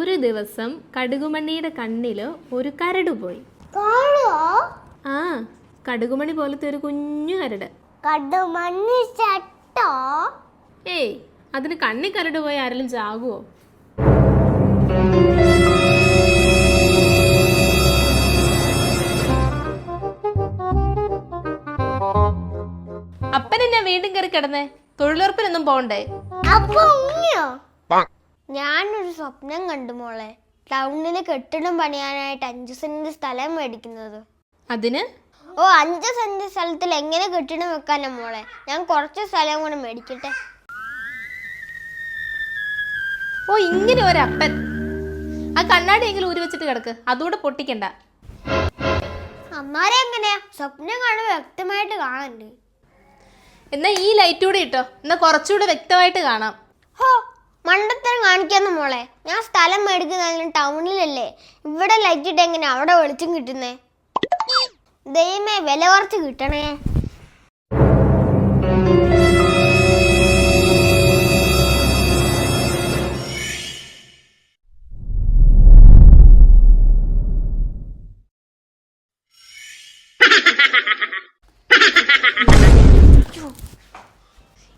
ഒരു ദിവസം കടുകുമണിയുടെ കണ്ണിൽ ഒരു കരട് പോയി. ആ കടുകുമണി പോലത്തെ ഒരു കുഞ്ഞു കരട്. കടുമണ്ണി ചട്ടോ? ഏയ് അതിന് കണ്ണി കരട് പോയി ആരെങ്കിലും ചാകുവോ? അപ്പൻ എന്നാ വീണ്ടും കയറി കിടന്നേ? തൊഴിലുറപ്പിനൊന്നും പോണ്ടേ? അപ്പൊ ഞാനൊരു സ്വപ്നം കണ്ടു മോളെ. ടൗണിൽ കെട്ടിടം പണിയാനായിട്ട് അഞ്ച് സെന്റ് സ്ഥലം മേടിക്കുന്നത്. അതിന്? ഓ അഞ്ച് സെന്റ് സ്ഥലത്തിൽ എങ്ങനെ കെട്ടിടം വെക്കാനാ മോളെ? ഞാൻ കുറച്ച് സ്ഥലം കൂടെ മേടിക്കട്ടെ. ഓ ഇങ്ങനെ ഒരപ്പൻ ആ കണ്ണാടി എങ്കിലും ഊരി വെച്ചിട്ട് കിടക്ക്. അതുകൂടെ പൊട്ടിക്കണ്ട. അമ്മാരെ എങ്ങനെയാ? സ്വപ്നം കാണുമ്പോൾ വ്യക്തമായിട്ട് കാണണ്ടേ? എന്നാ ഈ ലൈറ്റ് കൂടെ ഇട്ടോ. എന്നാ കുറച്ചുകൂടെ വ്യക്തമായിട്ട് കാണാം. ഹോ മണ്ടത്തരം കാണിക്കാന്ന് മോളെ. ഞാൻ സ്ഥലം മേടിക്കുന്നതിന് ടൗണിലല്ലേ? ഇവിടെ ലൈറ്റ് ഇട്ട് എങ്ങനെ അവിടെ വെളിച്ചം കിട്ടുന്നേ? ദൈവമേ വില കുറച്ച് കിട്ടണേ.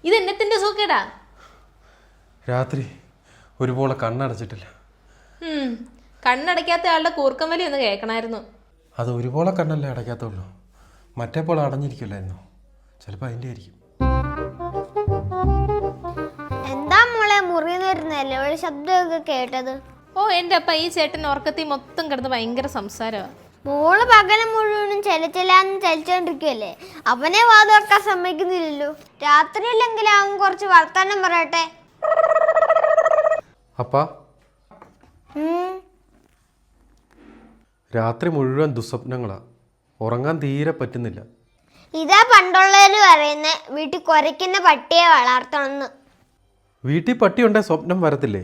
ഇത് എന്നത്തിന്റെ സൂക്കേടാ. രാത്രി ഒരുപോലെ കണ്ണടച്ചിട്ടില്ല. ഉം, കണ്ണടയ്ക്കാത്ത ആളുടെ കൂർക്കം വലി ഒന്ന് കേൾക്കണമായിരുന്നു അത് ഒരുപോലെ കണ്ണല്ലേ അടയ്ക്കാത്തുള്ളൂ. മറ്റേ പോലെ അടഞ്ഞിരിക്കില്ലായിരുന്നു. ചിലപ്പോൾ അതിന്റെ ആയിരിക്കും. എന്താ മോളെ മുറിന്ന് ഒരു നിലവിളി ശബ്ദമൊക്കെ കേട്ടത്. ഓ എന്റെ അപ്പ ഈ ചേട്ടൻ ഉറക്കത്തിൽ മൊത്തം കിടന്ന് ഭയങ്കര സംസാരമാണ് മോൾ പകൽ മുഴുവനും ചെലച്ചെല്ലാന്ന് ചലിച്ചോണ്ടിരിക്കുവല്ലേ അവനെ വാതുറക്കാൻ സമ്മതിക്കുന്നില്ലല്ലോ. രാത്രിയിലെങ്കിലും അവൻ കുറച്ച് വർത്താനം പറയട്ടെ. അപ്പാ. രാത്രി മുഴുവൻ ദുസ്വപ്നങ്ങളാ. ഉറങ്ങാൻ തീരെ പറ്റുന്നില്ല. ഇതാ പണ്ടുള്ളവര് പറയുന്ന വീട്ടിൽ കുരയ്ക്കുന്ന പട്ടിയെ വളർത്തണമെന്ന് വീട്ടിൽ പട്ടിയുണ്ടേ സ്വപ്നം വരത്തില്ലേ?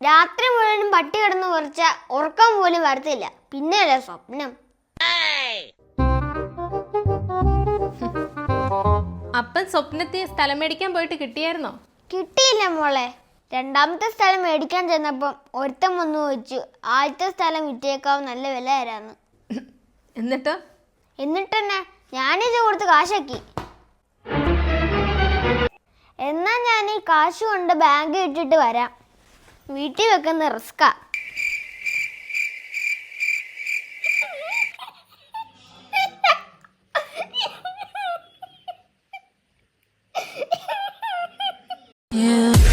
രാത്രി മുഴുവനും പട്ടി കിടന്ന് കുറച്ച ഉറക്കം പോലും വരത്തില്ല. പിന്നെ സ്വപ്നം? അപ്പൻ സ്വപ്നത്തിൽ സ്ഥലം മേടിക്കാൻ പോയിട്ട് കിട്ടിയായിരുന്നോ? കിട്ടിയില്ല മോളെ. രണ്ടാമത്തെ സ്ഥലം മേടിക്കാൻ ചെന്നപ്പം ഒരുത്തൻ വന്ന് ചോദിച്ചു ആദ്യത്തെ സ്ഥലം വിറ്റേക്കാവും നല്ല വില തരാന്ന്. എന്നിട്ട്? എന്നിട്ട് തന്നെ ഞാനിത് കൊടുത്ത് കാശാക്കി. എന്നാ ഞാൻ ഈ കാശ് കൊണ്ട് ബാങ്ക് ഇട്ടിട്ട് വരാം. വീട്ടിൽ വെക്കുന്ന റിസ്ക്കാ. Yeah.